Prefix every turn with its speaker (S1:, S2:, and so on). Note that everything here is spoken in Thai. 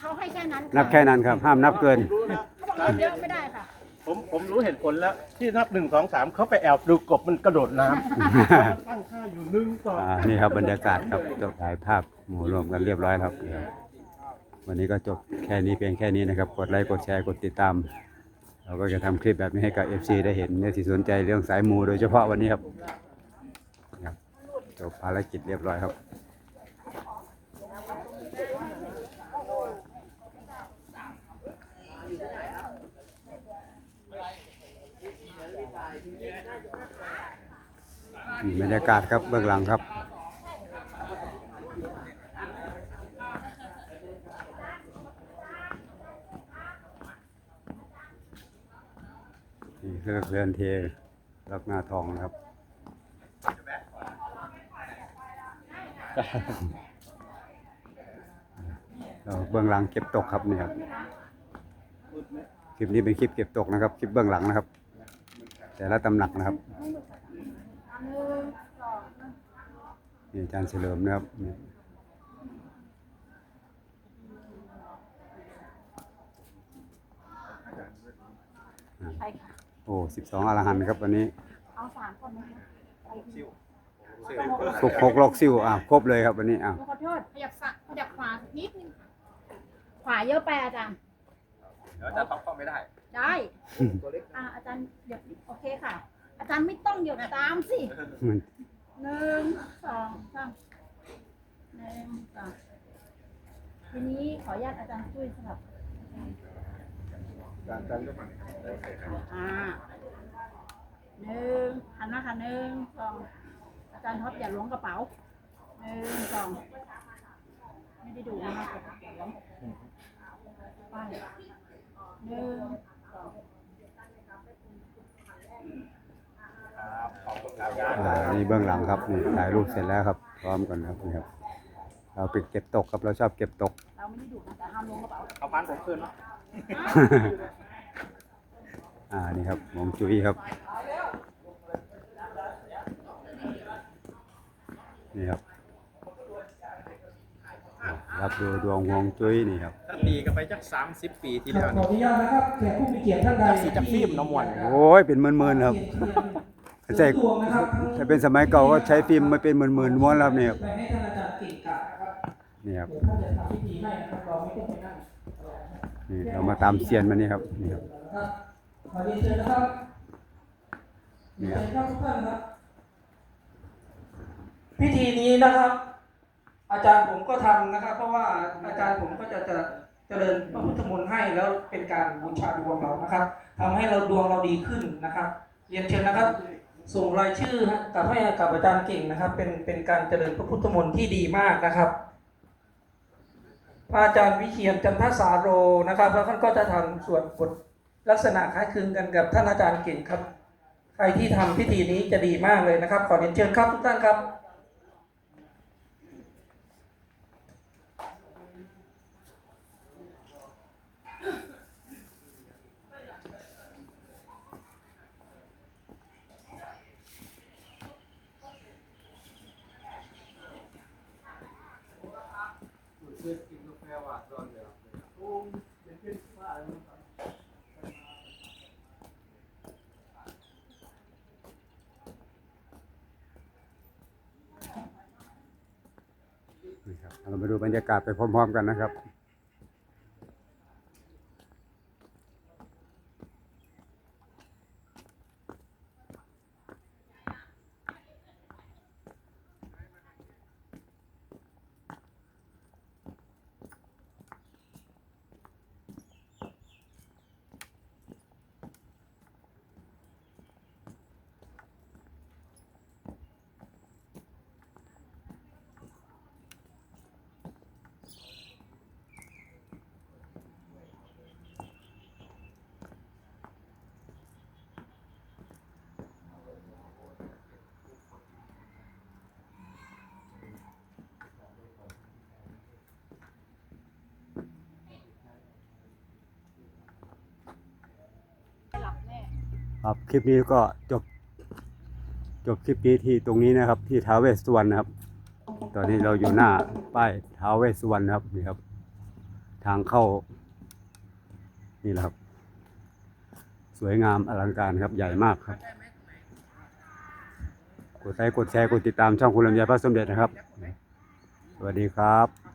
S1: เขาให้แค่นั้น
S2: นับแค่นั้นครับ ห้ามนับเกิน
S3: รู้แล้ว
S1: เขาบอกเยอะไม่ได้ค่ะ
S3: ผมผมรู้เหตุผลแล้ว ที่นับหนึ่งสองสามเขาไปแอบดูกบมันกระโดดน้ำ ตั้งค่าอยู่หนึ่งสอง
S2: อ่านี่ครับบรรยากาศครับจบถ่ายภาพหมู่รวมกันเรียบร้อยครับนี่ครับวันนี้ก็จบแค่นี้เพียงแค่นี้นะครับ กดไลค์กดแชร์กดติดตาม เราก็จะทำคลิปแบบนี้ให้กับ FC ได้เห็นเนี่ยที่สนใจเรื่องสายมูโดยเฉพาะวันนี้ครับครับจบภารกิจเรียบร้อยครับ บรรยากาศครับเบื้องหลังครับนี่คือเรือนเทรับหน้าทองนะครับ เราเบื้องหลังเก็บตกครับเนี่ยครับ คลิปนี้เป็นคลิปเก็บตกนะครับ คลิปเบื้องหลังนะครับ แต่ละตำหนักนะครับ นี่อาจารย์เฉลิมนะครับนี่
S1: ใช่ค่ะ
S2: โอ้สิบสองอรหันต์ครับวันนี้
S1: เอาสามคนนะคะไปดี
S2: สุกหกลอกซิวอะครบเลยครับวันนี้อะ
S1: ขอโทษขยับสะขยับขวาสักนิดนึงขวาเยอะไปอาจารย์
S4: เดี๋ยวจะท็อปเข้าไม่ได้
S1: ได้อ่าอาจารย์เหยียบโอเคค่ะ อาจารย์ไม่ต้องเหยียบตามสิ
S2: มั น
S1: หนึ่งสองสามหนึ่งสองทีนี้ขออนุญาตอาจารย์ช่วยสลับ
S4: อาจารก็มัน
S1: อ่าหนึ่งหันมาค่ะหนึ่งสองอาจารย์ท็อปอย่าล้วงกระเป๋าหนึ่งสองไม่ได้ดูนะคะอย่าล้วงไปหนึ่งสอง
S2: อ่านี่เบื้องหลังครับนี่ถ่ายรูปเสร็จแล้วครับ พร้อมกันครับนี่ครับ เราไปเก็บตกครับเราชอบเก็บตก
S1: เราไม่ได้ดูนะแต่ห้ามล้วงกระเป๋า
S4: เอาพันผมคืนเนาะ
S2: อ่านี่ครับหมงจุ้ยครับ นี่ครับอ่ารับดูดวงหวงจุ้ยนี่ครับ
S4: ถ้าตีกันไปจักสามสิบปีที่
S5: ขอ
S4: แล้ว
S5: อ
S4: นี่
S5: นุญาตนะครับแขกผู้มีเกียรติท่านใด
S4: จักสีจักฟิล์มน้ำมัน
S2: โอ้ยเป็นหมื่นๆครับใช่
S5: ดวงนะค รับ
S2: ถ้าเป็นสมัยเก่าก็ใช้ฟิล์มไม่เป็นหมื่นๆม้วนแล้วเนี่ยครับ
S5: ไปให้ท่านอาจารย์เก่งกาจนะครับ
S2: นี่ครับ
S5: เดี๋ยวท่านจะทำพิธีให้นะครับเราไม่ต้องไปนั่ง
S2: นี่เรามาตามเซียนมานี่ครับนี่ครับ
S5: นะครับขอเรียนเชิญนะครับ
S2: นี่
S5: เชิ
S2: ครับ
S5: ญครับทุกท่านครับพิธีนี้นะครับ อาจารย์ผมก็ทำนะครับ เพราะว่าอาจารย์ผมก็จะจะเจริญพระพุทธมนต์ให้แล้วเป็นการบูชาดวงเรานะครับทำให้เราดวงเราดีขึ้นนะครับ เรียนเชิญนะครับ ส่งรายชื่อฮะกับให้กับอาจารย์เก่งนะครับ เป็นเป็นการเจริญพระพุทธมนต์ที่ดีมากนะครับพระอาจารย์วิเชียนจันทสาโรนะครับแล้วท่านก็จะทำสวดบทลักษณะคล้ายคลึงกันกับท่านอาจารย์เก่งครับ ใครที่ทำพิธีนี้จะดีมากเลยนะครับ ขอเรียนเชิญครับทุกท่านครับ
S2: นะครับเรามาดูบรรยากาศไปพร้อม ๆ กันนะครับ ครับคลิปนี้ก็จบ จบคลิปนี้ที่ตรงนี้นะครับ ที่ท้าวเวสสุวรรณนะครับ ตอนนี้เราอยู่หน้าป้ายท้าวเวสสุวรรณนะครับนี่ครับ ทางเข้า นี่แหละครับ สวยงามอลังการครับใหญ่มากครับ กดไลค์กดแชร์กดติดตามช่องคุณลำไยพระสมเด็จนะครับ สวัสดีครับ